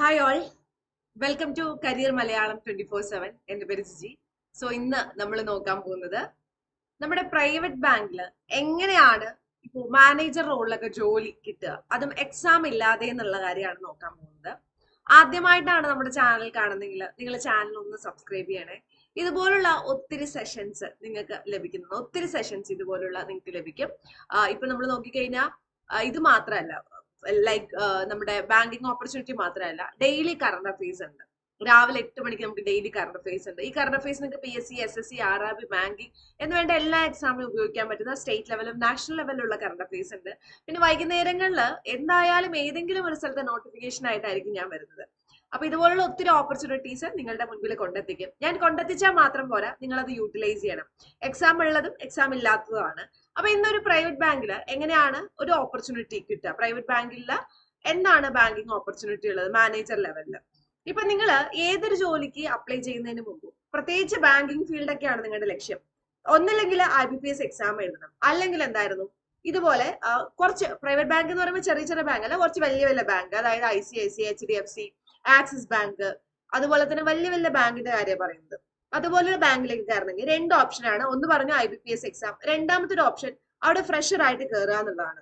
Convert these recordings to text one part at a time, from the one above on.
Hi all welcome to career Malayalam twenty four seven എന്റെ പേര് Jiji. So ഇന്ന് നമ്മൾ നോക്കാൻ പോകുന്നത് നമ്മുടെ പ്രൈവറ്റ് ബാങ്കിൽ എങ്ങനെയാണ് ഇപ്പോൾ മാനേജർ റോളിലൊക്കെ ജോലി കിട്ടുക? അതും എക്സാം ഇല്ലാതെ എന്നുള്ള കാര്യമാണ് നോക്കാൻ പോകുന്നത്. ആദ്യമായിട്ടാണ് നമ്മുടെ ചാനൽ കാണുന്നെങ്കിൽ നിങ്ങൾ ചാനൽ ഒന്ന് സബ്സ്ക്രൈബ് ചെയ്യണേ. ഇതുപോലുള്ള ഒത്തിരി സെഷൻസ് നിങ്ങൾക്ക് ലഭിക്കുന്നു ഒത്തിരി സെഷൻസ് ഇതുപോലുള്ള നിങ്ങൾക്ക് ലഭിക്കും. ഇപ്പൊ നമ്മൾ നോക്കിക്കഴിഞ്ഞാൽ ഇത് മാത്രമല്ല ലൈക്ക് നമ്മുടെ ബാങ്കിങ് ഓപ്പർച്യൂണിറ്റി മാത്രമല്ല ഡെയിലി കറണ്ട് അഫെയർസ് ഉണ്ട്. രാവിലെ എട്ട് മണിക്ക് നമുക്ക് ഡെയിലി കറണ്ട് അഫെയർസ് ഉണ്ട്. ഈ കറണ്ട് അഫെയർസ് നിങ്ങൾക്ക് P S C S S C R R B banking എന്ന് വേണ്ട എല്ലാ എക്സാമിലും ഉപയോഗിക്കാൻ പറ്റുന്ന സ്റ്റേറ്റ് ലെവലും നാഷണൽ ലെവലിലുള്ള കറണ്ട് അഫെയർസ് ഉണ്ട്. പിന്നെ വൈകുന്നേരങ്ങളിൽ എന്തായാലും ഏതെങ്കിലും ഒരു സ്ഥലത്തെ നോട്ടിഫിക്കേഷൻ ആയിട്ടായിരിക്കും ഞാൻ വരുന്നത്. അപ്പൊ ഇതുപോലുള്ള ഒത്തിരി ഓപ്പർച്യൂണിറ്റീസ് നിങ്ങളുടെ മുൻപിൽ കൊണ്ടെത്തിക്കും. ഞാൻ കൊണ്ടെത്തിച്ചാൽ മാത്രം പോരാ നിങ്ങൾ അത് യൂട്ടിലൈസ് ചെയ്യണം. എക്സാം ഉള്ളതും എക്സാം ഇല്ലാത്തതുമാണ്. അപ്പൊ ഇന്നൊരു പ്രൈവറ്റ് ബാങ്കിൽ എങ്ങനെയാണ് ഒരു ഓപ്പർച്യൂണിറ്റി കിട്ടുക? പ്രൈവറ്റ് ബാങ്കിൽ എന്താണ് ബാങ്കിങ് ഓപ്പർച്യൂണിറ്റി ഉള്ളത്? മാനേജർ ലെവലിൽ ഇപ്പൊ നിങ്ങൾ ഏതൊരു ജോലിക്ക് അപ്ലൈ ചെയ്യുന്നതിന് മുമ്പ് പ്രത്യേകിച്ച് ബാങ്കിങ് ഫീൽഡ് ഒക്കെയാണ് നിങ്ങളുടെ ലക്ഷ്യം. ഒന്നില്ലെങ്കിൽ I B P S exam എഴുതണം. അല്ലെങ്കിൽ എന്തായിരുന്നു? ഇതുപോലെ കുറച്ച് പ്രൈവറ്റ് ബാങ്ക് എന്ന് പറയുമ്പോൾ ചെറിയ ചെറിയ ബാങ്ക് അല്ല കുറച്ച് വലിയ വലിയ ബാങ്ക് അതായത് I C I C H D F C Axis bank അതുപോലെ തന്നെ വലിയ വലിയ ബാങ്കിന്റെ കാര്യം പറയുന്നത്. അതുപോലുള്ള ബാങ്കിലേക്ക് കയറണമെങ്കിൽ രണ്ട് ഓപ്ഷൻ ആണ്. ഒന്ന് പറഞ്ഞു I B P S exam രണ്ടാമത്തെ ഒരു ഓപ്ഷൻ അവിടെ ഫ്രഷർ ആയിട്ട് കയറുക എന്നുള്ളതാണ്.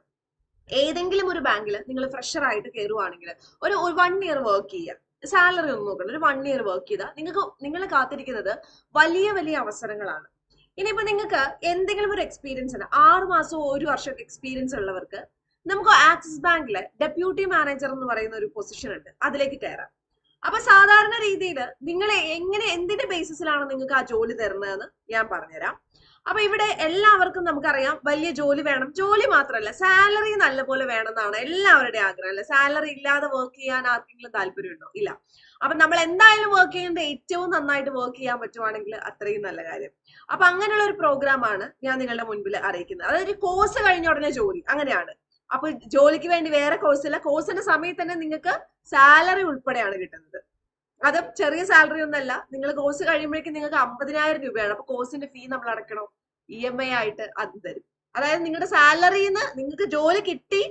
ഏതെങ്കിലും ഒരു ബാങ്കിൽ നിങ്ങൾ ഫ്രഷർ ആയിട്ട് കയറുവാണെങ്കിൽ ഒരു വൺ ഇയർ വർക്ക് ചെയ്യുക. സാലറി ഒന്നും നോക്കണം ഒരു വൺ ഇയർ വർക്ക് ചെയ്താൽ നിങ്ങൾക്ക് നിങ്ങൾ കാത്തിരിക്കുന്നത് വലിയ വലിയ അവസരങ്ങളാണ്. ഇനിയിപ്പോ നിങ്ങൾക്ക് എന്തെങ്കിലും ഒരു എക്സ്പീരിയൻസ് ആണ്. ആറ് മാസം ഒരു വർഷമൊക്കെ എക്സ്പീരിയൻസ് ഉള്ളവർക്ക് നമുക്ക് ആക്സിസ് ബാങ്കിൽ ഡെപ്യൂട്ടി മാനേജർ എന്ന് പറയുന്ന ഒരു പൊസിഷൻ ഉണ്ട്. അതിലേക്ക് കയറാം. അപ്പൊ സാധാരണ രീതിയിൽ നിങ്ങൾ എങ്ങനെ എന്തിന്റെ ബേസിസിലാണ് നിങ്ങൾക്ക് ആ ജോലി തരുന്നതെന്ന് ഞാൻ പറഞ്ഞുതരാം. അപ്പൊ ഇവിടെ എല്ലാവർക്കും നമുക്കറിയാം വലിയ ജോലി വേണം. ജോലി മാത്രമല്ല സാലറി നല്ലപോലെ വേണം എന്നാണ് എല്ലാവരുടെയും ആഗ്രഹം അല്ലെ? സാലറി ഇല്ലാതെ വർക്ക് ചെയ്യാൻ ആർക്കെങ്കിലും താല്പര്യമുണ്ടോ? ഇല്ല. അപ്പൊ നമ്മൾ എന്തായാലും വർക്ക് ചെയ്യുന്നത് ഏറ്റവും നന്നായിട്ട് വർക്ക് ചെയ്യാൻ പറ്റുവാണെങ്കിൽ അത്രയും നല്ല കാര്യം. അപ്പൊ അങ്ങനെയുള്ള ഒരു പ്രോഗ്രാം ആണ് ഞാൻ നിങ്ങളുടെ മുൻപിൽ അറിയിക്കുന്നത്. അതായത് കോഴ്സ് കഴിഞ്ഞ ഉടനെ ജോലി അങ്ങനെയാണ്. അപ്പൊ ജോലിക്ക് വേണ്ടി വേറെ കോഴ്സ് ഇല്ല. കോഴ്സിന്റെ സമയത്ത് തന്നെ നിങ്ങൾക്ക് സാലറി ഉൾപ്പെടെയാണ് കിട്ടുന്നത്. അത് ചെറിയ സാലറി ഒന്നല്ല നിങ്ങൾ കോഴ്സ് കഴിയുമ്പോഴേക്കും നിങ്ങൾക്ക് അമ്പതിനായിരം രൂപയാണ്. അപ്പൊ കോഴ്സിന്റെ ഫീ നമ്മൾ അടക്കണോ. ഇ എം ഐ ആയിട്ട് അത് തരും. അതായത് നിങ്ങളുടെ സാലറിന്ന് നിങ്ങൾക്ക് ജോലി കിട്ടി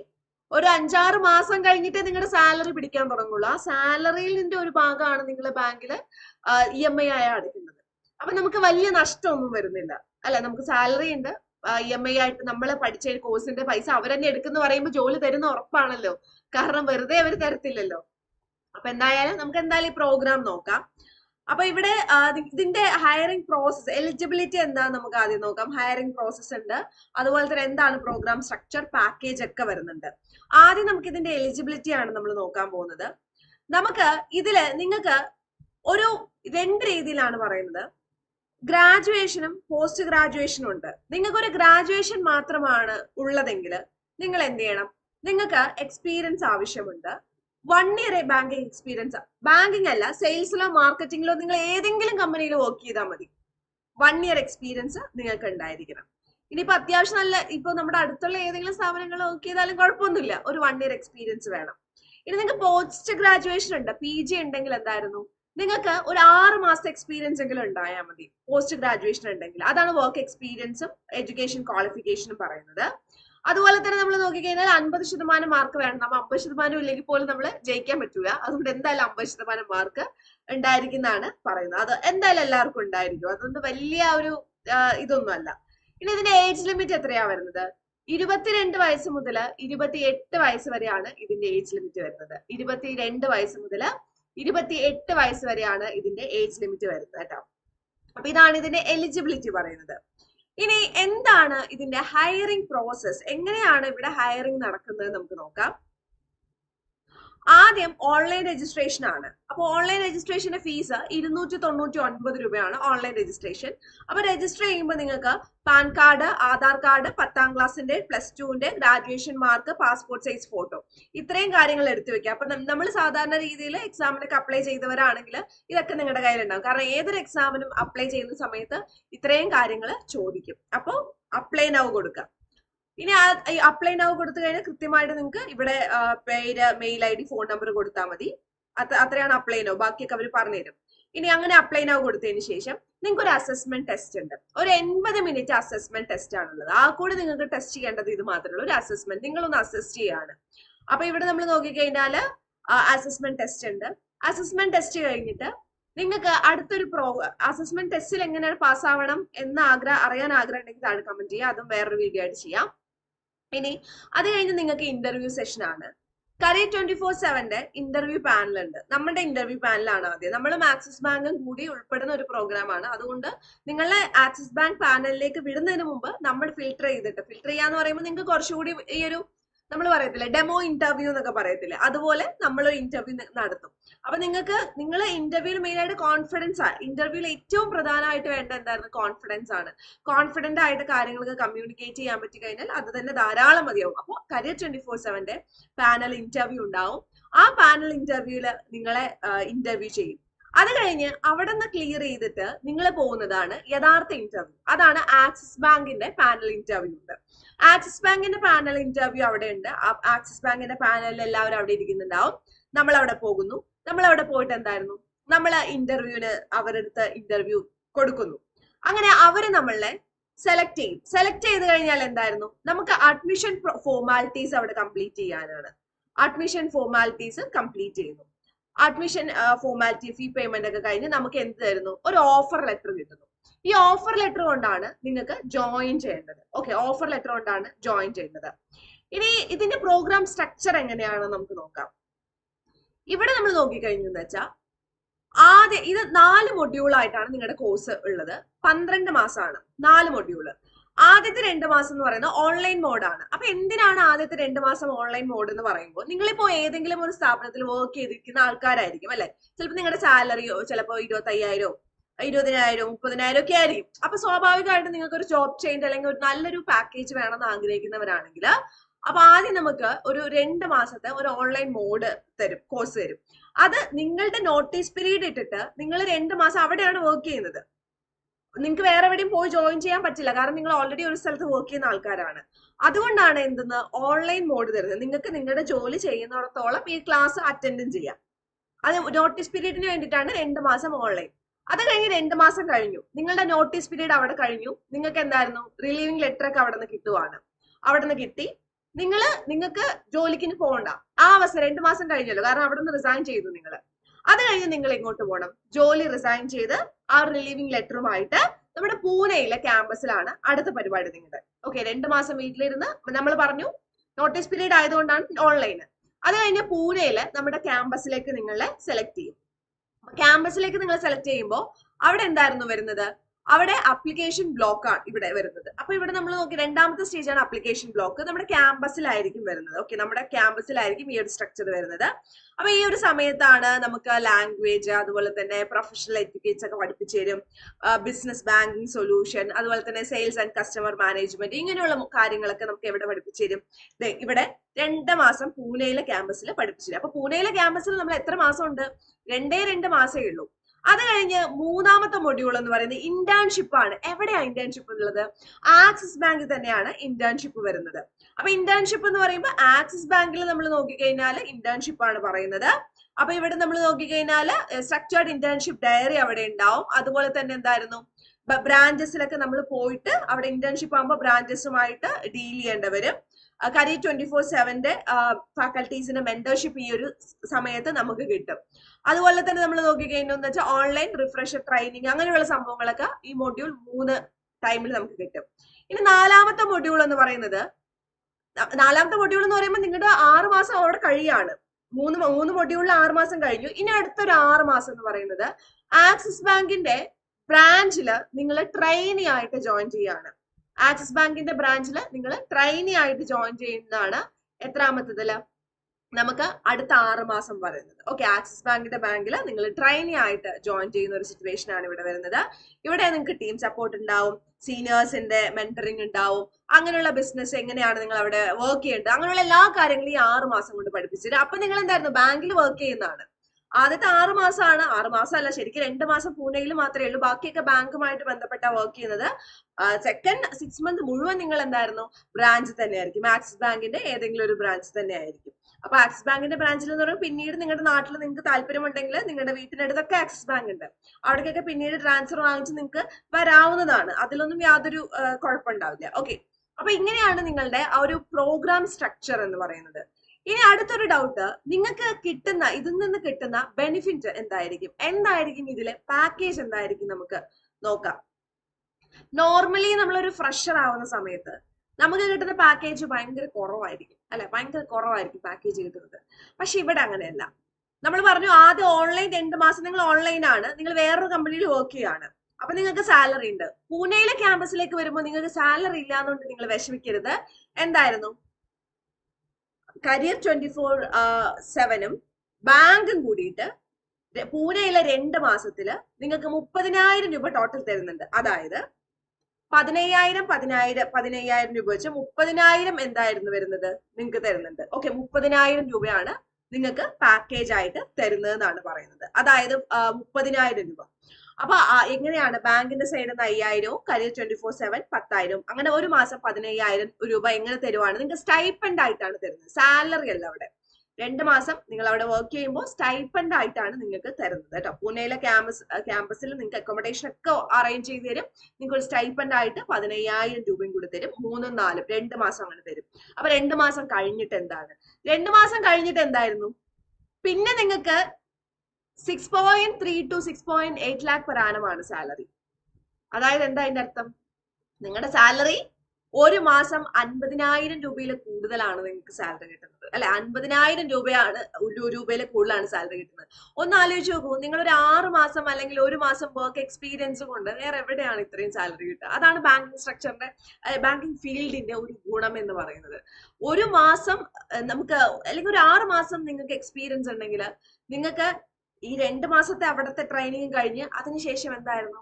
ഒരു അഞ്ചാറ് മാസം കഴിഞ്ഞിട്ടേ നിങ്ങളുടെ സാലറി പിടിക്കാൻ തുടങ്ങുള്ളൂ. ആ സാലറിയിലിന്റെ ഒരു ഭാഗമാണ് നിങ്ങൾ ബാങ്കിൽ ഇ എം ഐ ആയി അടയ്ക്കുന്നത്. അപ്പൊ നമുക്ക് വലിയ നഷ്ടമൊന്നും വരുന്നില്ല. അല്ല നമുക്ക് സാലറി ഉണ്ട്. ഇ എം ഐ ആയിട്ട് നമ്മൾ പഠിച്ച കോഴ്സിന്റെ പൈസ അവർ തന്നെ എടുക്കുന്ന പറയുമ്പോൾ ജോലി തരുന്ന ഉറപ്പാണല്ലോ. കാരണം വെറുതെ അവർ തരത്തില്ലല്ലോ. അപ്പൊ എന്തായാലും നമുക്ക് എന്തായാലും ഈ പ്രോഗ്രാം നോക്കാം. അപ്പൊ ഇവിടെ ഇതിന്റെ ഹയറിംഗ് പ്രോസസ് എലിജിബിലിറ്റി എന്താന്ന് നമുക്ക് ആദ്യം നോക്കാം. ഹയറിംഗ് പ്രോസസ് ഉണ്ട്. അതുപോലെ തന്നെ എന്താണ് പ്രോഗ്രാം സ്ട്രക്ചർ പാക്കേജ് ഒക്കെ വരുന്നുണ്ട്. ആദ്യം നമുക്ക് ഇതിന്റെ എലിജിബിലിറ്റി ആണ് നമ്മൾ നോക്കാൻ പോകുന്നത്. നമുക്ക് ഇതിൽ നിങ്ങൾക്ക് ഒരു രണ്ട് രീതിയിലാണ് പറയുന്നത്? ഗ്രാജുവേഷനും പോസ്റ്റ് ഗ്രാജുവേഷനും ഉണ്ട്. നിങ്ങൾക്ക് ഒരു ഗ്രാജുവേഷൻ മാത്രമാണ് ഉള്ളതെങ്കിൽ നിങ്ങൾ എന്ത് ചെയ്യണം? നിങ്ങൾക്ക് എക്സ്പീരിയൻസ് ആവശ്യമുണ്ട്. One year banking experience banking അല്ല സെയിൽസിലോ മാർക്കറ്റിംഗിലോ നിങ്ങൾ ഏതെങ്കിലും കമ്പനിയിൽ വർക്ക് ചെയ്താൽ മതി. വൺ ഇയർ എക്സ്പീരിയൻസ് നിങ്ങൾക്ക് ഉണ്ടായിരിക്കണം. ഇനിയിപ്പോ അത്യാവശ്യം നല്ല ഇപ്പൊ നമ്മുടെ അടുത്തുള്ള ഏതെങ്കിലും സ്ഥാപനങ്ങൾ വർക്ക് ചെയ്താലും കുഴപ്പമൊന്നുമില്ല. ഒരു വൺ ഇയർ എക്സ്പീരിയൻസ് വേണം. ഇനി നിങ്ങൾക്ക് പോസ്റ്റ് ഗ്രാജുവേഷൻ ഉണ്ട്. പി ജി ഉണ്ടെങ്കിൽ എന്തായിരുന്നു? നിങ്ങൾക്ക് ഒരു ആറ് മാസത്തെ എക്സ്പീരിയൻസ് എങ്കിലും ഉണ്ടായാൽ മതി. പോസ്റ്റ് ഗ്രാജുവേഷൻ ഉണ്ടെങ്കിൽ. അതാണ് വർക്ക് എക്സ്പീരിയൻസും എഡ്യൂക്കേഷൻ ക്വാളിഫിക്കേഷനും പറയുന്നത്. അതുപോലെ തന്നെ നമ്മൾ നോക്കിക്കഴിഞ്ഞാൽ അൻപത് ശതമാനം മാർക്ക് വേണം. നമ്മൾ അമ്പത് ശതമാനം ഇല്ലെങ്കിൽ പോലും നമ്മൾ ജയിക്കാൻ പറ്റൂല. അതുകൊണ്ട് എന്തായാലും അമ്പത് ശതമാനം മാർക്ക് ഉണ്ടായിരിക്കുന്നതാണ് പറയുന്നത്. അത് എന്തായാലും എല്ലാവർക്കും ഉണ്ടായിരിക്കും. അതൊന്നും വലിയ ഒരു ഇതൊന്നും അല്ല. ഇനി ഇതിന്റെ ഏജ് ലിമിറ്റ് എത്രയാ വരുന്നത്? ഇരുപത്തിരണ്ട് വയസ്സ് മുതൽ ഇരുപത്തി എട്ട് വയസ്സ് വരെയാണ് ഇതിന്റെ ഏജ് ലിമിറ്റ് വരുന്നത്. ഇരുപത്തിരണ്ട് വയസ്സ് മുതൽ ഇരുപത്തി എട്ട് വയസ്സ് വരെയാണ് ഇതിന്റെ ഏജ് ലിമിറ്റ് വരുന്നത് കേട്ടോ. അപ്പൊ ഇതാണ് ഇതിന്റെ എലിജിബിലിറ്റി പറയുന്നത്. ഇനി എന്താണ് ഇതിന്റെ ഹയറിംഗ് പ്രോസസ് എങ്ങനെയാണ് ഇവിടെ ഹയറിംഗ് നടക്കുന്നത് നമുക്ക് നോക്കാം. ആദ്യം ഓൺലൈൻ രജിസ്ട്രേഷൻ ആണ്. അപ്പൊ ഓൺലൈൻ രജിസ്ട്രേഷന്റെ ഫീസ് ഇരുന്നൂറ്റി തൊണ്ണൂറ്റി ഒൻപത് രൂപയാണ് ഓൺലൈൻ രജിസ്ട്രേഷൻ അപ്പൊ രജിസ്റ്റർ ചെയ്യുമ്പോൾ നിങ്ങൾക്ക് പാൻ കാർഡ് ആധാർ കാർഡ് പത്താം ക്ലാസ്സിന്റെ പ്ലസ് ടുവിന്റെ graduation mark passport size photo ഇത്രയും കാര്യങ്ങൾ എടുത്തു വെക്കുക. അപ്പൊ നമ്മൾ സാധാരണ രീതിയിൽ എക്സാമിനൊക്കെ അപ്ലൈ ചെയ്തവരാണെങ്കിൽ ഇതൊക്കെ നിങ്ങളുടെ കയ്യിലുണ്ടാവും. കാരണം ഏതൊരു എക്സാമിനും അപ്ലൈ ചെയ്യുന്ന സമയത്ത് ഇത്രയും കാര്യങ്ങൾ ചോദിക്കും. അപ്പോൾ അപ്ലൈ നൗ കൊടുക്കുക. ഇനി അപ്ലൈ നൗ കൊടുത്തു കഴിഞ്ഞാൽ കൃത്യമായിട്ട് നിങ്ങൾക്ക് ഇവിടെ പേര് mail I D phone number കൊടുത്താൽ മതി. അത്രയാണ് അപ്ലൈ നൗ ബാക്കിയൊക്കെ അവർ പറഞ്ഞുതരും. ഇനി അങ്ങനെ അപ്ലൈ നൗ കൊടുത്തതിന് ശേഷം നിങ്ങൾക്ക് ഒരു അസസ്മെന്റ് ടെസ്റ്റ് ഉണ്ട്. ഒരു എൺപത് മിനിറ്റ് അസസ്മെന്റ് ടെസ്റ്റ് ആണുള്ളത്. ആ കൂടെ നിങ്ങൾക്ക് ടെസ്റ്റ് ചെയ്യേണ്ടത് ഇത് മാത്രമേ ഒരു അസസ്മെന്റ് നിങ്ങളൊന്ന് അസസ് ചെയ്യാണ്. അപ്പൊ ഇവിടെ നമ്മൾ നോക്കിക്കഴിഞ്ഞാൽ അസസ്മെന്റ് ടെസ്റ്റ് ഉണ്ട്. അസസ്മെന്റ് ടെസ്റ്റ് കഴിഞ്ഞിട്ട് നിങ്ങൾക്ക് അടുത്തൊരു പ്രോ അസസ്മെന്റ് ടെസ്റ്റിൽ എങ്ങനെയാണ് പാസ്സാവണം എന്ന് ആഗ്രഹം അറിയാൻ ആഗ്രഹം ഉണ്ടെങ്കിൽ താഴെ കമന്റ് ചെയ്യുക. അതും വേറൊരു വീഡിയോ ആയിട്ട് ചെയ്യാം. ഇനി അത് കഴിഞ്ഞ് നിങ്ങൾക്ക് ഇന്റർവ്യൂ സെഷൻ ആണ്. കരിയർ ട്വന്റി ഫോർ സെവന്റെ ഇന്റർവ്യൂ പാനൽ ഉണ്ട്. നമ്മുടെ ഇന്റർവ്യൂ പാനലാണ് ആദ്യം. നമ്മൾ ആക്സിസ് ബാങ്കും കൂടി ഉൾപ്പെടുന്ന ഒരു പ്രോഗ്രാം ആണ്. അതുകൊണ്ട് നിങ്ങളെ ആക്സിസ് ബാങ്ക് പാനലിലേക്ക് വിടുന്നതിന് മുമ്പ് നമ്മൾ ഫിൽട്ടർ ചെയ്തിട്ട് ഫിൽട്ടർ ചെയ്യാന്ന് പറയുമ്പോൾ നിങ്ങൾക്ക് കുറച്ചുകൂടി ഈ ഒരു നമ്മൾ പറയത്തില്ലേ ഡെമോ ഇന്റർവ്യൂ എന്നൊക്കെ പറയത്തില്ലേ? അതുപോലെ നമ്മൾ ഇന്റർവ്യൂ നടത്തും. അപ്പൊ നിങ്ങൾക്ക് നിങ്ങൾ ഇന്റർവ്യൂവിൽ മെയിൻ ആയിട്ട് കോൺഫിഡൻസ് ആണ് ഇന്റർവ്യൂവിൽ ഏറ്റവും പ്രധാനമായിട്ട് വേണ്ട എന്തായിരുന്നു? കോൺഫിഡൻസ് ആണ്. കോൺഫിഡന്റ് ആയിട്ട് കാര്യങ്ങൾക്ക് കമ്മ്യൂണിക്കേറ്റ് ചെയ്യാൻ പറ്റി കഴിഞ്ഞാൽ അത് തന്നെ ധാരാളം മതിയാവും. അപ്പോൾ കരിയർ ട്വന്റി ഫോർ സെവന്റെ പാനൽ ഇന്റർവ്യൂ ഉണ്ടാവും. ആ പാനൽ ഇന്റർവ്യൂവിൽ നിങ്ങളെ ഇന്റർവ്യൂ ചെയ്യും. അത് കഴിഞ്ഞ് അവിടെ നിന്ന് ക്ലിയർ ചെയ്തിട്ട് നിങ്ങൾ പോകുന്നതാണ് യഥാർത്ഥ ഇന്റർവ്യൂ അതാണ് ആക്സിസ് ബാങ്കിന്റെ പാനൽ ഇന്റർവ്യൂ ഉണ്ട്. ആക്സിസ് ബാങ്കിന്റെ പാനൽ ഇന്റർവ്യൂ അവിടെ ഉണ്ട് ആക്സിസ് ബാങ്കിന്റെ പാനലിൽ എല്ലാവരും അവിടെ ഇരിക്കുന്നുണ്ടാവും. നമ്മൾ അവിടെ പോകുന്നു. നമ്മൾ അവിടെ പോയിട്ട് എന്തായിരുന്നു? നമ്മൾ ഇന്റർവ്യൂവിന് അവരെടുത്ത് ഇന്റർവ്യൂ കൊടുക്കുന്നു. അങ്ങനെ അവർ നമ്മളെ സെലക്ട് ചെയ്യും. സെലക്ട് ചെയ്ത് കഴിഞ്ഞാൽ എന്തായിരുന്നു? നമുക്ക് അഡ്മിഷൻ ഫോർമാലിറ്റീസ് അവിടെ കംപ്ലീറ്റ് ചെയ്യാനാണ്. അഡ്മിഷൻ ഫോർമാലിറ്റീസ് കംപ്ലീറ്റ് ചെയ്യുന്നു. അഡ്മിഷൻ ഫോർമാലിറ്റി ഫീ പേയ്മെന്റ് ഒക്കെ കഴിഞ്ഞ് നമുക്ക് എന്ത് തരുന്നു? ഒരു ഓഫർ ലെറ്റർ കിട്ടുന്നു. ഈ ഓഫർ ലെറ്റർ കൊണ്ടാണ് നിങ്ങൾക്ക് ജോയിൻ ചെയ്യേണ്ടത്. ഓക്കെ ഓഫർ ലെറ്റർ കൊണ്ടാണ് ജോയിൻ ചെയ്യേണ്ടത്. ഇനി ഇതിന്റെ പ്രോഗ്രാം സ്ട്രക്ചർ എങ്ങനെയാണെന്ന് നമുക്ക് നോക്കാം. ഇവിടെ നമ്മൾ നോക്കിക്കഴിഞ്ഞു എന്ന് വെച്ചാൽ ആദ്യം ഇത് നാല് മൊഡ്യൂൾ ആയിട്ടാണ് നിങ്ങളുടെ കോഴ്സ് ഉള്ളത്. പന്ത്രണ്ട് മാസമാണ് നാല് മൊഡ്യൂൾ ആദ്യത്തെ രണ്ട് മാസം എന്ന് പറയുന്നത് ഓൺലൈൻ മോഡാണ് അപ്പൊ എന്തിനാണ് ആദ്യത്തെ രണ്ട് മാസം ഓൺലൈൻ മോഡ് എന്ന് പറയുമ്പോൾ നിങ്ങളിപ്പോ ഏതെങ്കിലും ഒരു സ്ഥാപനത്തിൽ വർക്ക് ചെയ്തിരിക്കുന്ന ആൾക്കാരായിരിക്കും അല്ലെ? ചിലപ്പോൾ നിങ്ങളുടെ സാലറിയോ ചിലപ്പോൾ ഇരുപത്തി അയ്യായിരോ ഇരുപതിനായിരം മുപ്പതിനായിരം ഒക്കെ ആയിരിക്കും. അപ്പൊ സ്വാഭാവികമായിട്ടും നിങ്ങൾക്ക് ഒരു ജോബ് ചേഞ്ച് അല്ലെങ്കിൽ ഒരു നല്ലൊരു പാക്കേജ് വേണമെന്ന് ആഗ്രഹിക്കുന്നവരാണെങ്കിൽ അപ്പൊ ആദ്യം നമുക്ക് ഒരു രണ്ട് മാസത്തെ ഒരു ഓൺലൈൻ മോഡ് തരും കോഴ്സ് തരും. അത് നിങ്ങളുടെ നോട്ടീസ് പീരീഡ് ഇട്ടിട്ട് നിങ്ങൾ രണ്ട് മാസം അവിടെയാണ് വർക്ക് ചെയ്യുന്നത്. നിങ്ങൾക്ക് വേറെ എവിടെയും പോയി ജോയിൻ ചെയ്യാൻ പറ്റില്ല. കാരണം നിങ്ങൾ ഓൾറെഡി ഒരു സ്ഥലത്ത് വർക്ക് ചെയ്യുന്ന ആൾക്കാരാണ്. അതുകൊണ്ടാണ് എന്തെന്ന്? ഓൺലൈൻ മോഡ് തരുന്നത്. നിങ്ങൾക്ക് നിങ്ങളുടെ ജോലി ചെയ്യുന്നിടത്തോളം ഈ ക്ലാസ് അറ്റൻഡും ചെയ്യാം. അത് നോട്ടീസ് പീരീഡിന് വേണ്ടിയിട്ടാണ് രണ്ട് മാസം ഓൺലൈൻ അത് കഴിഞ്ഞ് രണ്ട് മാസം കഴിഞ്ഞു. നിങ്ങളുടെ നോട്ടീസ് പീരീഡ് അവിടെ കഴിഞ്ഞു. നിങ്ങൾക്ക് എന്തായിരുന്നു? റിലീവിംഗ് ലെറ്റർ ഒക്കെ അവിടെ നിന്ന് കിട്ടുവാണ്. അവിടെ നിന്ന് കിട്ടി. നിങ്ങൾ നിങ്ങൾക്ക് ജോലിക്കിന് പോകണ്ട. ആ അവസരം രണ്ട് മാസം കഴിഞ്ഞല്ലോ. കാരണം അവിടെ നിന്ന് റിസൈൻ ചെയ്തു നിങ്ങൾ അത് കഴിഞ്ഞ് നിങ്ങൾ എങ്ങോട്ട് പോകണം ജോലി റിസൈൻ ചെയ്ത് ആ റിലീവിംഗ് ലെറ്ററുമായിട്ട് നമ്മുടെ പൂനെയിലെ ക്യാമ്പസിലാണ് അടുത്ത പരിപാടി നിങ്ങളുടെ. ഓക്കെ രണ്ട് മാസം വീട്ടിലിരുന്ന് നമ്മൾ പറഞ്ഞു നോട്ടീസ് പീരീഡ് ആയതുകൊണ്ടാണ് ഓൺലൈൻ അത് കഴിഞ്ഞ് പൂനെയിലെ നമ്മുടെ ക്യാമ്പസിലേക്ക് നിങ്ങളെ സെലക്ട് ചെയ്യും. ക്യാമ്പസിലേക്ക് നിങ്ങൾ സെലക്ട് ചെയ്യുമ്പോൾ അവിടെ എന്തായിരുന്നു വരുന്നത്? അവിടെ അപ്ലിക്കേഷൻ ബ്ലോക്ക് ആണ് ഇവിടെ വരുന്നത്. അപ്പൊ ഇവിടെ നമ്മൾ നോക്കി രണ്ടാമത്തെ സ്റ്റേജ് ആണ് അപ്ലിക്കേഷൻ ബ്ലോക്ക് നമ്മുടെ ക്യാമ്പസിലായിരിക്കും വരുന്നത്. ഓക്കെ നമ്മുടെ ക്യാമ്പസിലായിരിക്കും ഈ ഒരു സ്ട്രക്ചർ വരുന്നത്. അപ്പൊ ഈ ഒരു സമയത്താണ് നമുക്ക് ലാംഗ്വേജ് അതുപോലെ തന്നെ പ്രൊഫഷണൽ എഡ്യൂക്കേറ്റ്സ് ഒക്കെ പഠിപ്പിച്ചു തരും. ബിസിനസ് ബാങ്കിങ് സൊല്യൂഷൻ അതുപോലെ തന്നെ സെയിൽസ് ആൻഡ് കസ്റ്റമർ മാനേജ്മെന്റ് ഇങ്ങനെയുള്ള കാര്യങ്ങളൊക്കെ നമുക്ക് എവിടെ പഠിപ്പിച്ചു തരും? ഇവിടെ രണ്ട് മാസം പൂനെയിലെ ക്യാമ്പസിൽ പഠിപ്പിച്ചു തരും. അപ്പൊ പൂനെയിലെ ക്യാമ്പസിൽ നമ്മൾ എത്ര മാസം ഉണ്ട് രണ്ടേ രണ്ട് മാസമേ ഉള്ളൂ. അത് കഴിഞ്ഞ് മൂന്നാമത്തെ മൊഡ്യൂൾ എന്ന് പറയുന്നത് ഇന്റേൺഷിപ്പ് ആണ്. എവിടെയാണ് ഇന്റേൺഷിപ്പ് എന്നുള്ളത്? ആക്സിസ് ബാങ്കിൽ തന്നെയാണ് ഇന്റേൺഷിപ്പ് വരുന്നത്. അപ്പൊ ഇന്റേൺഷിപ്പ് എന്ന് പറയുമ്പോൾ ആക്സിസ് ബാങ്കിൽ നമ്മൾ നോക്കിക്കഴിഞ്ഞാൽ ഇന്റേൺഷിപ്പ് ആണ് പറയുന്നത്. അപ്പൊ ഇവിടെ നമ്മൾ നോക്കിക്കഴിഞ്ഞാൽ സ്ട്രക്ചേർഡ് ഇന്റേൺഷിപ്പ് ഡയറി അവിടെ ഉണ്ടാവും. അതുപോലെ തന്നെ എന്തായിരുന്നു? ബ്രാഞ്ചസിലൊക്കെ നമ്മൾ പോയിട്ട് അവിടെ ഇന്റേൺഷിപ്പ് ആകുമ്പോൾ ബ്രാഞ്ചസുമായിട്ട് ഡീൽ ചെയ്യേണ്ടി വരും. കരിയർ ട്വന്റി ഫോർ സെവന്റെ ഫാക്കൽറ്റീസിന്റെ മെന്റർഷിപ്പ് ഈ ഒരു സമയത്ത് നമുക്ക് കിട്ടും. അതുപോലെ തന്നെ നമ്മൾ നോക്കിക്കഴിഞ്ഞാൽ വെച്ചാൽ ഓൺലൈൻ റിഫ്രഷർ ട്രെയിനിങ് അങ്ങനെയുള്ള സംഭവങ്ങളൊക്കെ ഈ മൊഡ്യൂൾ മൂന്ന് ടൈമിൽ നമുക്ക് കിട്ടും. ഇനി നാലാമത്തെ മൊഡ്യൂൾ എന്ന് പറയുന്നത് നാലാമത്തെ മൊഡ്യൂൾ എന്ന് പറയുമ്പോൾ നിങ്ങളുടെ ആറ് മാസം അവിടെ കഴിയാണ്. മൂന്ന് മൂന്ന് മൊഡ്യൂളിൽ ആറ് മാസം കഴിഞ്ഞു. ഇനി അടുത്തൊരു ആറ് മാസം എന്ന് പറയുന്നത് ആക്സിസ് ബാങ്കിന്റെ ബ്രാഞ്ചിൽ നിങ്ങൾ ട്രെയിനി ആയിട്ട് ജോയിൻ ചെയ്യാണ്. ആക്സിസ് ബാങ്കിന്റെ ബ്രാഞ്ചിൽ നിങ്ങൾ ട്രെയിനി ആയിട്ട് ജോയിൻ ചെയ്യുന്നതാണ് എത്രാമത്തതിൽ? നമുക്ക് അടുത്ത ആറ് മാസം പറയുന്നത്. ഓക്കെ ആക്സിസ് ബാങ്കിന്റെ ബാങ്കിൽ നിങ്ങൾ ട്രെയിനി ആയിട്ട് ജോയിൻ ചെയ്യുന്ന ഒരു സിറ്റുവേഷൻ ആണ് ഇവിടെ വരുന്നത്. ഇവിടെ നിങ്ങൾക്ക് ടീം സപ്പോർട്ട് ഉണ്ടാവും സീനിയേഴ്സിന്റെ മെന്ററിംഗ് ഉണ്ടാവും അങ്ങനെയുള്ള ബിസിനസ് എങ്ങനെയാണ് നിങ്ങൾ അവിടെ വർക്ക് ചെയ്യേണ്ടത്? അങ്ങനെയുള്ള എല്ലാ കാര്യങ്ങളും ഈ ആറ് മാസം കൊണ്ട് പഠിപ്പിച്ചിട്ട് അപ്പൊ നിങ്ങൾ എന്തായിരുന്നു ബാങ്കിൽ വർക്ക് ചെയ്യുന്നതാണ്. ആദ്യത്തെ ആറ് മാസമാണ് ആറ് മാസം അല്ല ശരിക്കും രണ്ട് മാസം പൂനെയിൽ മാത്രമേ ഉള്ളൂ. ബാക്കിയൊക്കെ ബാങ്കുമായിട്ട് ബന്ധപ്പെട്ട വർക്ക് ചെയ്യുന്നത്. സെക്കൻഡ് സിക്സ് മന്ത് മുഴുവൻ നിങ്ങൾ എന്തായിരുന്നു? ബ്രാഞ്ച് തന്നെയായിരിക്കും. ആക്സിസ് ബാങ്കിന്റെ ഏതെങ്കിലും ഒരു ബ്രാഞ്ച് തന്നെയായിരിക്കും. അപ്പൊ ആക്സിസ് ബാങ്കിന്റെ ബ്രാഞ്ചിൽ എന്ന് പറയുമ്പോൾ പിന്നീട് നിങ്ങളുടെ നാട്ടിൽ നിങ്ങൾക്ക് താല്പര്യമുണ്ടെങ്കിൽ നിങ്ങളുടെ വീട്ടിനടുത്തൊക്കെ ആക്സിസ് ബാങ്ക് ഉണ്ട്. അവിടേക്കൊക്കെ പിന്നീട് ട്രാൻസ്ഫർ വാങ്ങിച്ച് നിങ്ങൾക്ക് വരാവുന്നതാണ്. അതിലൊന്നും യാതൊരു കുഴപ്പമുണ്ടാവില്ല. ഓക്കെ അപ്പൊ ഇങ്ങനെയാണ് നിങ്ങളുടെ ആ ഒരു പ്രോഗ്രാം സ്ട്രക്ചർ എന്ന് പറയുന്നത്. ഇനി അടുത്തൊരു ഡൗട്ട് നിങ്ങൾക്ക് കിട്ടുന്ന ഇതിൽ നിന്ന് കിട്ടുന്ന ബെനിഫിറ്റ് എന്തായിരിക്കും? എന്തായിരിക്കും ഇതിലെ പാക്കേജ് എന്തായിരിക്കും നമുക്ക് നോക്കാം. നോർമലി നമ്മളൊരു ഫ്രഷർ ആവുന്ന സമയത്ത് നമുക്ക് കിട്ടുന്ന പാക്കേജ് ഭയങ്കര കുറവായിരിക്കും. അല്ലെ? ഭയങ്കര കുറവായിരിക്കും പാക്കേജ് കിട്ടുന്നത്. പക്ഷെ ഇവിടെ അങ്ങനെയല്ല. നമ്മൾ പറഞ്ഞു ആദ്യം ഓൺലൈൻ രണ്ട് മാസം നിങ്ങൾ ഓൺലൈൻ ആണ്. നിങ്ങൾ വേറൊരു കമ്പനിയിൽ വർക്ക് ചെയ്യാണ് അപ്പൊ നിങ്ങൾക്ക് സാലറി ഉണ്ട്. പൂനെയിലെ ക്യാമ്പസിലേക്ക് വരുമ്പോൾ നിങ്ങൾക്ക് സാലറി ഇല്ലാന്നുകൊണ്ട് നിങ്ങൾ വിഷമിക്കരുത്. എന്തായിരുന്നു? കരിയർ ട്വന്റി ഫോർ സെവനും ബാങ്കും കൂടിയിട്ട് പൂനെയിലെ രണ്ട് മാസത്തിൽ നിങ്ങൾക്ക് മുപ്പതിനായിരം രൂപ ടോട്ടൽ തരുന്നുണ്ട്. അതായത് പതിനയ്യായിരം പതിനായിരം പതിനയ്യായിരം രൂപ വെച്ച് മുപ്പതിനായിരം എന്തായിരുന്നു വരുന്നത് നിങ്ങൾക്ക് തരുന്നുണ്ട്. ഓക്കെ മുപ്പതിനായിരം രൂപയാണ് നിങ്ങൾക്ക് പാക്കേജ് ആയിട്ട് തരുന്നതെന്നാണ് പറയുന്നത്. അതായത് മുപ്പതിനായിരം രൂപ. അപ്പൊ എങ്ങനെയാണ് ബാങ്കിന്റെ സൈഡിൽ നിന്ന് അയ്യായിരവും കരിയർ ട്വന്റി ഫോർ സെവൻ പത്തായിരവും. അങ്ങനെ ഒരു മാസം പതിനയ്യായിരം രൂപ എങ്ങനെ തരുവാണ്? നിങ്ങൾക്ക് സ്റ്റൈപ്പൻഡ് ആയിട്ടാണ് തരുന്നത്. സാലറി അല്ല അവിടെ. രണ്ട് മാസം നിങ്ങൾ അവിടെ വർക്ക് ചെയ്യുമ്പോൾ സ്റ്റൈപ്പൻഡ് ആയിട്ടാണ് നിങ്ങൾക്ക് തരുന്നത് കേട്ടോ. പൂനെയിലെ ക്യാമ്പസ് ക്യാമ്പസിൽ നിങ്ങൾക്ക് അക്കോമഡേഷൻ ഒക്കെ അറേഞ്ച് ചെയ്ത് തരും. നിങ്ങൾക്ക് ഒരു സ്റ്റൈപ്പൻഡ് ആയിട്ട് പതിനയ്യായിരം രൂപയും കൂടി തരും. മൂന്നും നാലും രണ്ട് മാസം അങ്ങനെ തരും. അപ്പൊ രണ്ട് മാസം കഴിഞ്ഞിട്ട് എന്താണ്? രണ്ട് മാസം കഴിഞ്ഞിട്ട് എന്തായിരുന്നു? പിന്നെ നിങ്ങൾക്ക് six point three to six point eight lakh per ആനമാണ് salary അതായത് എന്താ അതിന്റെ അർത്ഥം? നിങ്ങളുടെ സാലറി ഒരു മാസം അൻപതിനായിരം രൂപയിൽ കൂടുതലാണ് നിങ്ങൾക്ക് സാലറി കിട്ടുന്നത്. അല്ലെ? അൻപതിനായിരം രൂപയാണ് രൂപയിൽ കൂടുതലാണ് സാലറി കിട്ടുന്നത്. ഒന്ന് ആലോചിച്ച് നോക്കൂ. നിങ്ങൾ ഒരു ആറ് മാസം അല്ലെങ്കിൽ ഒരു മാസം വർക്ക് എക്സ്പീരിയൻസ് കൊണ്ട് വേറെ എവിടെയാണ് ഇത്രയും സാലറി കിട്ടുക? അതാണ് ബാങ്കിങ് സ്ട്രക്ചറിന്റെ ബാങ്കിങ് ഫീൽഡിന്റെ ഒരു ഗുണം എന്ന് പറയുന്നത്. ഒരു മാസം നമുക്ക് അല്ലെങ്കിൽ ഒരു ആറ് മാസം നിങ്ങൾക്ക് എക്സ്പീരിയൻസ് ഉണ്ടെങ്കിൽ നിങ്ങൾക്ക് ഈ രണ്ട് മാസത്തെ അവിടുത്തെ ട്രെയിനിങ് കഴിഞ്ഞ് അതിനുശേഷം എന്തായിരുന്നു?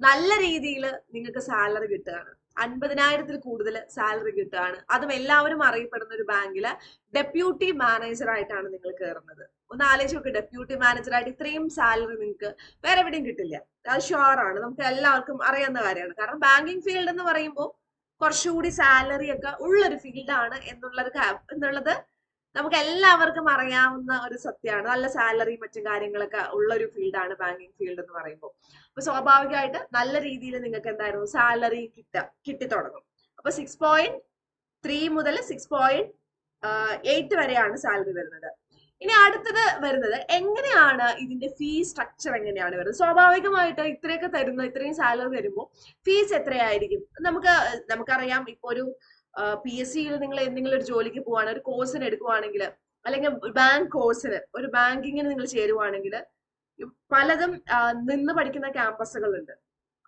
നല്ല രീതിയിൽ നിങ്ങൾക്ക് സാലറി കിട്ടുകയാണ്. അൻപതിനായിരത്തിൽ കൂടുതൽ സാലറി കിട്ടുകയാണ്. അതും എല്ലാവരും അറിയപ്പെടുന്ന ഒരു ബാങ്കിൽ ഡെപ്യൂട്ടി മാനേജർ ആയിട്ടാണ് നിങ്ങൾ കയറുന്നത്. ഒന്ന് ആലോചിച്ച് നോക്ക് ഡെപ്യൂട്ടി മാനേജർ ആയിട്ട് ഇത്രയും സാലറി നിങ്ങൾക്ക് വേറെ എവിടെയും കിട്ടില്ല. അത് ഷുവറാണ് നമുക്ക് എല്ലാവർക്കും അറിയാവുന്ന കാര്യമാണ്. കാരണം ബാങ്കിങ് ഫീൽഡ് എന്ന് പറയുമ്പോൾ കുറച്ചുകൂടി സാലറി ഒക്കെ ഉള്ളൊരു ഫീൽഡാണ് എന്നുള്ളത് എന്നുള്ളത് നമുക്ക് എല്ലാവർക്കും അറിയാവുന്ന ഒരു സത്യമാണ്. നല്ല സാലറി മറ്റു കാര്യങ്ങളൊക്കെ ഉള്ള ഒരു ഫീൽഡാണ് ബാങ്കിങ് ഫീൽഡ് എന്ന് പറയുമ്പോൾ. അപ്പൊ സ്വാഭാവികമായിട്ട് നല്ല രീതിയിൽ നിങ്ങൾക്ക് എന്തായിരുന്നു സാലറി കിട്ട കിട്ടി തുടങ്ങും അപ്പൊ സിക്സ് പോയിന്റ് ത്രീ മുതൽ സിക്സ് പോയിന്റ് എയ്റ്റ് വരെയാണ് സാലറി വരുന്നത്. ഇനി അടുത്തത് വരുന്നത് എങ്ങനെയാണ് ഇതിന്റെ ഫീ സ്ട്രക്ചർ എങ്ങനെയാണ് വരുന്നത്? സ്വാഭാവികമായിട്ട് ഇത്രയൊക്കെ തരുന്ന ഇത്രയും സാലറി തരുമ്പോൾ ഫീസ് എത്രയായിരിക്കും? നമുക്ക് നമുക്കറിയാം ഇപ്പൊ ഒരു പി എസ് സിയിൽ നിങ്ങൾ എന്തെങ്കിലും ഒരു ജോലിക്ക് പോവാണ് ഒരു കോഴ്സിന് എടുക്കുവാണെങ്കിൽ അല്ലെങ്കിൽ ബാങ്ക് കോഴ്സിന് ഒരു ബാങ്കിങ്ങിന് നിങ്ങൾ ചേരുവാണെങ്കിൽ പലതും നിന്ന് പഠിക്കുന്ന ക്യാമ്പസുകളുണ്ട്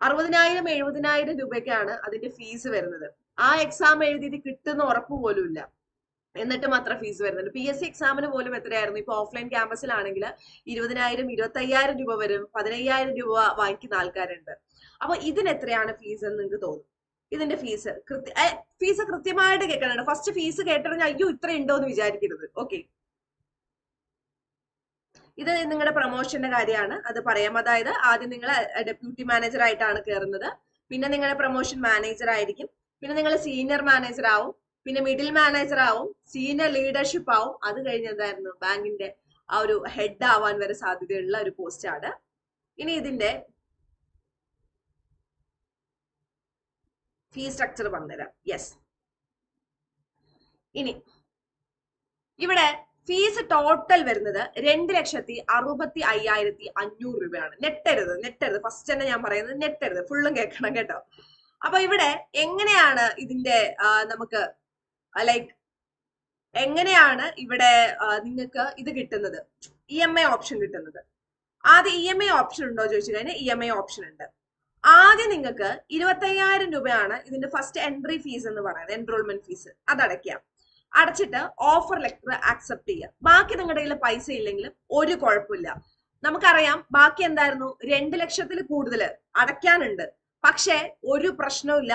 അറുപതിനായിരം എഴുപതിനായിരം രൂപയ്ക്കാണ് അതിന്റെ ഫീസ് വരുന്നത്. ആ എക്സാം എഴുതിയിട്ട് കിട്ടുന്ന ഉറപ്പ് പോലും ഇല്ല. എന്നിട്ട് മാത്രം ഫീസ് വരുന്നുണ്ട് പി എസ് സി എക്സാമിന് പോലും എത്രയായിരുന്നു? ഇപ്പൊ ഓഫ്ലൈൻ ക്യാമ്പസിലാണെങ്കിൽ ഇരുപതിനായിരം ഇരുപത്തയ്യായിരം രൂപ വരും. പതിനയ്യായിരം രൂപ വാങ്ങിക്കുന്ന ആൾക്കാരുണ്ട്. അപ്പൊ ഇതിന് എത്രയാണ് ഫീസ് എന്ന് നിങ്ങൾക്ക് തോന്നും? ഇതിന്റെ ഫീസ് ഫീസ് കൃത്യമായിട്ട് കേൾക്കണം ഫസ്റ്റ് ഫീസ് കേട്ടിട്ട് അയ്യോ ഇത്ര ഉണ്ടോ എന്ന് വിചാരിക്കരുത്. ഓക്കെ ഇത് നിങ്ങളുടെ പ്രൊമോഷന്റെ കാര്യമാണ്. അത് പറയാം. അതായത് ആദ്യം നിങ്ങൾ ഡെപ്യൂട്ടി മാനേജർ ആയിട്ടാണ് കയറുന്നത് പിന്നെ നിങ്ങളുടെ പ്രൊമോഷൻ മാനേജർ ആയിരിക്കും. പിന്നെ നിങ്ങൾ സീനിയർ മാനേജർ ആവും. പിന്നെ മിഡിൽ മാനേജർ ആവും. സീനിയർ ലീഡർഷിപ്പ് ആവും. അത് കഴിഞ്ഞ് എന്തായിരുന്നു? ബാങ്കിന്റെ ആ ഒരു ഹെഡ് ആവാൻ വരെ സാധ്യതയുള്ള ഒരു പോസ്റ്റാണ് ഇനി ഇതിന്റെ ഫീ സ്ട്രക്ചർ പറഞ്ഞുതരാം യെസ് ഇനി ഇവിടെ ഫീസ് ടോട്ടൽ വരുന്നത് രണ്ട് ലക്ഷത്തി അറുപത്തി അയ്യായിരത്തി അഞ്ഞൂറ് രൂപയാണ്. നെട്ടരുത് നെട്ടരുത്. ഫസ്റ്റ് തന്നെ ഞാൻ പറയുന്നത് നെട്ടരുത്. ഫുള്ളും കേൾക്കണം കേട്ടോ. അപ്പൊ ഇവിടെ എങ്ങനെയാണ് ഇതിന്റെ നമുക്ക് ലൈക്ക് എങ്ങനെയാണ് ഇവിടെ നിങ്ങൾക്ക് ഇത് കിട്ടുന്നത്? ഇ എം ഐ ഓപ്ഷൻ കിട്ടുന്നത്. ആദ്യം ഇ എം ഐ ഓപ്ഷൻ ഉണ്ടോ ചോദിച്ചു കഴിഞ്ഞാൽ ഇ എം ഐ ഓപ്ഷൻ ഉണ്ട്. ആദ്യം നിങ്ങൾക്ക് ഇരുപത്തയ്യായിരം രൂപയാണ് ഇതിന്റെ ഫസ്റ്റ് എൻട്രി ഫീസ് എന്ന് പറയുന്നത് എൻറോൾമെന്റ് ഫീസ് അത് അടയ്ക്കാം അടച്ചിട്ട് ഓഫർ ലെറ്റർ ആക്സെപ്റ്റ് ചെയ്യുക. ബാക്കി നിങ്ങളുടെ കയ്യിൽ പൈസ ഇല്ലെങ്കിലും ഒരു കുഴപ്പമില്ല. നമുക്കറിയാം ബാക്കി എന്തായിരുന്നു? രണ്ട് ലക്ഷത്തിൽ കൂടുതൽ അടയ്ക്കാനുണ്ട്. പക്ഷേ ഒരു പ്രശ്നവുമില്ല.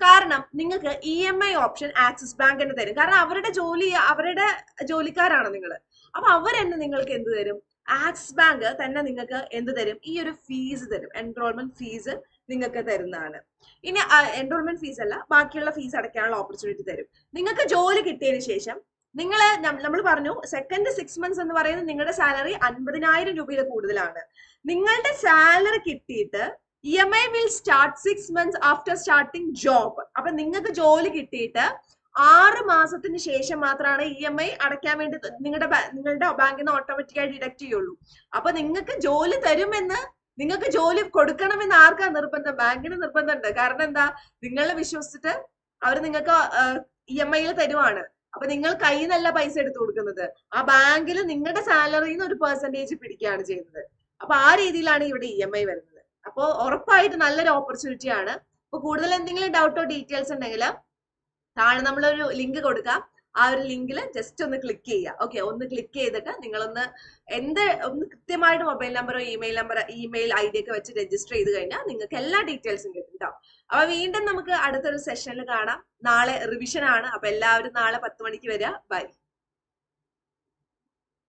കാരണം നിങ്ങൾക്ക് E M I option Axis ബാങ്കിന് തരും. കാരണം അവരുടെ ജോലി അവരുടെ ജോലിക്കാരാണ് നിങ്ങൾ അപ്പൊ അവരെന്നെ നിങ്ങൾക്ക് എന്ത് തരും? ആക്സിസ് ബാങ്ക് തന്നെ നിങ്ങൾക്ക് എന്ത് തരും? ഈ ഒരു ഫീസ് തരും. എൻറോൾമെന്റ് ഫീസ് നിങ്ങൾക്ക് തരുന്നതാണ്. ഇനി എൻറോൾമെന്റ് ഫീസ് അല്ല ബാക്കിയുള്ള ഫീസ് അടയ്ക്കാനുള്ള ഓപ്പർച്യൂണിറ്റി തരും. നിങ്ങൾക്ക് ജോലി കിട്ടിയതിന് ശേഷം നിങ്ങൾ നമ്മൾ പറഞ്ഞു സെക്കൻഡ് സിക്സ് മന്ത്സ് എന്ന് പറയുന്നത് നിങ്ങളുടെ സാലറി അൻപതിനായിരം രൂപയിൽ കൂടുതലാണ്. നിങ്ങളുടെ സാലറി കിട്ടിയിട്ട് E M I will start six months after starting job അപ്പൊ നിങ്ങൾക്ക് ജോലി കിട്ടിയിട്ട് ആറ് മാസത്തിന് ശേഷം മാത്രമാണ് ഇ എം ഐ അടയ്ക്കാൻ വേണ്ടി നിങ്ങളുടെ നിങ്ങളുടെ ബാങ്കിൽ നിന്ന് ഓട്ടോമാറ്റിക്കായി ഡിഡക്ട് ചെയ്യുള്ളൂ. അപ്പൊ നിങ്ങൾക്ക് ജോലി തരുമെന്ന് നിങ്ങൾക്ക് ജോലി കൊടുക്കണമെന്ന് ആർക്കാ നിർബന്ധം? ബാങ്കിന് നിർബന്ധമുണ്ട്. കാരണം എന്താ? നിങ്ങളെ വിശ്വസിച്ചിട്ട് അവർ നിങ്ങൾക്ക് ഇ എം ഐയിൽ തരുവാണ്. അപ്പൊ നിങ്ങൾ കയ്യിൽ നിന്നല്ല പൈസ എടുത്തു കൊടുക്കുന്നത്. ആ ബാങ്കിൽ നിങ്ങളുടെ സാലറിയിൽ നിന്ന് ഒരു പെർസെന്റേജ് പിടിക്കുകയാണ് ചെയ്യുന്നത്. അപ്പൊ ആ രീതിയിലാണ് ഇവിടെ ഇ എം ഐ വരുന്നത്. അപ്പോൾ ഉറപ്പായിട്ട് നല്ലൊരു ഓപ്പർച്യൂണിറ്റി ആണ്. അപ്പൊ കൂടുതൽ എന്തെങ്കിലും ഡൗട്ടോ ഡീറ്റെയിൽസ് ഉണ്ടെങ്കിൽ താഴെ നമ്മളൊരു ലിങ്ക് കൊടുക്കാം. ആ ഒരു ലിങ്കിൽ ജസ്റ്റ് ഒന്ന് ക്ലിക്ക് ചെയ്യുക. ഓക്കെ ഒന്ന് ക്ലിക്ക് ചെയ്തിട്ട് നിങ്ങളൊന്ന് എന്ത് ഒന്ന് കൃത്യമായിട്ട് മൊബൈൽ നമ്പറോ email number email I D ഒക്കെ വെച്ച് രജിസ്റ്റർ ചെയ്ത് കഴിഞ്ഞാൽ നിങ്ങൾക്ക് എല്ലാ ഡീറ്റെയിൽസും കിട്ടും കേട്ടോ അപ്പൊ വീണ്ടും നമുക്ക് അടുത്തൊരു സെഷനിൽ കാണാം. നാളെ റിവിഷൻ ആണ്. അപ്പൊ എല്ലാവരും നാളെ പത്ത് മണിക്ക് വരിക. ബൈ